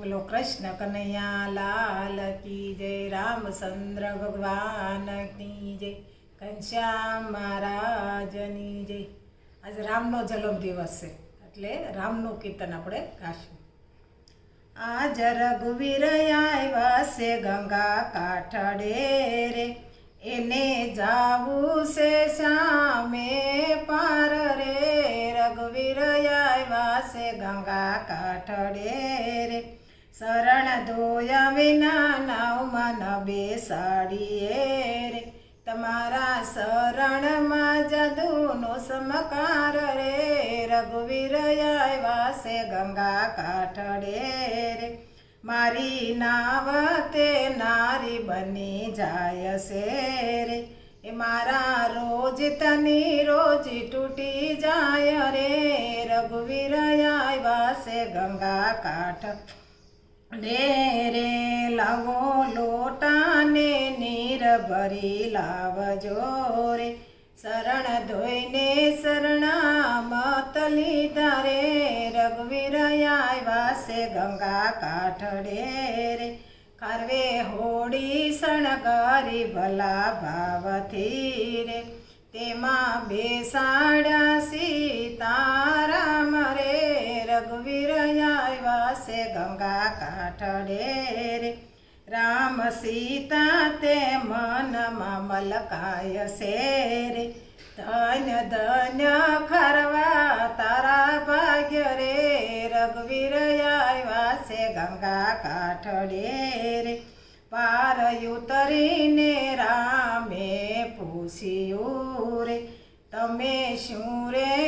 બોલો, કૃષ્ણ કનૈયા લાલ કી જય રામચંદ્ર ભગવાન કી જય, ઘનશ્યામ મહારાજની જય. આજે રામનો જન્મ દિવસ છે, એટલે રામનું કીર્તન આપણે ગાશું. આજ રઘુવીર આવ્યા છે ગંગા કાઠડે રે. એને જાવું છે સામે પાર રે. રઘુવીર આવ્યા છે ગંગા કાઠડે શરણ ધોયા વિના નાવમાં ન બેસાડીએ રે. તમારા શરણમાં જાદુનો સમકાર રે. રઘુવીર આવ્યા છે ગંગા કાઠડે રે. મારી નાવતે નારી બની જાય છે રે. એ મારા રોજ તની રોજ તૂટી જાય રે. રઘુવીર આવ્યા છે ગંગા કાઠ રે રે લાવો લોટાને નીર ભરી લાવજો રે. શરણ ધોઈને શરણામત લીધા રે. રઘુવીર વાસે ગંગા કાઠડે રે. કરવે હોડી શણગારી ભલા ભાવથી રે. તેમાં બેસાડ્યા છે ગંગા કાઠડે રે રામ સીતા તે મનમાં મલકાય છે રે ધન્ય ધન્ય ખરવા તારા ભાગ્ય રે. રઘુવીર આવ્યા છે ગંગા કાઠડે રે પાર ઉતરીને રામે પૂછ્યું રે, તમે શું રે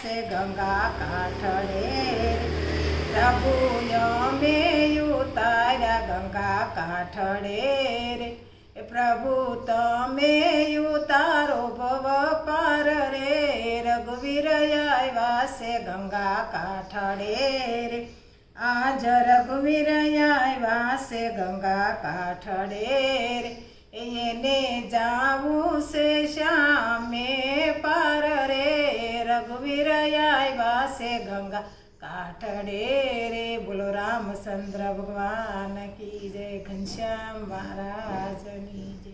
છે ગંગા કાઠડે પ્રભુય અમે ઉતાર્યા ગંગા કાઠડે રે પ્રભુ તમે તારો ભવ પાર રે રઘુવીર આવ્યા છે ગંગા કાઠડે રે આજ રઘુવીર આવ્યા છે ગંગા કાઠડે રે એને જાવું છે રઘુવીર આવ્યા છે ગંગા કાટડે રે બોલો રામચંદ્ર ભગવાન કી જય ઘનશ્યામ મહારાજની જય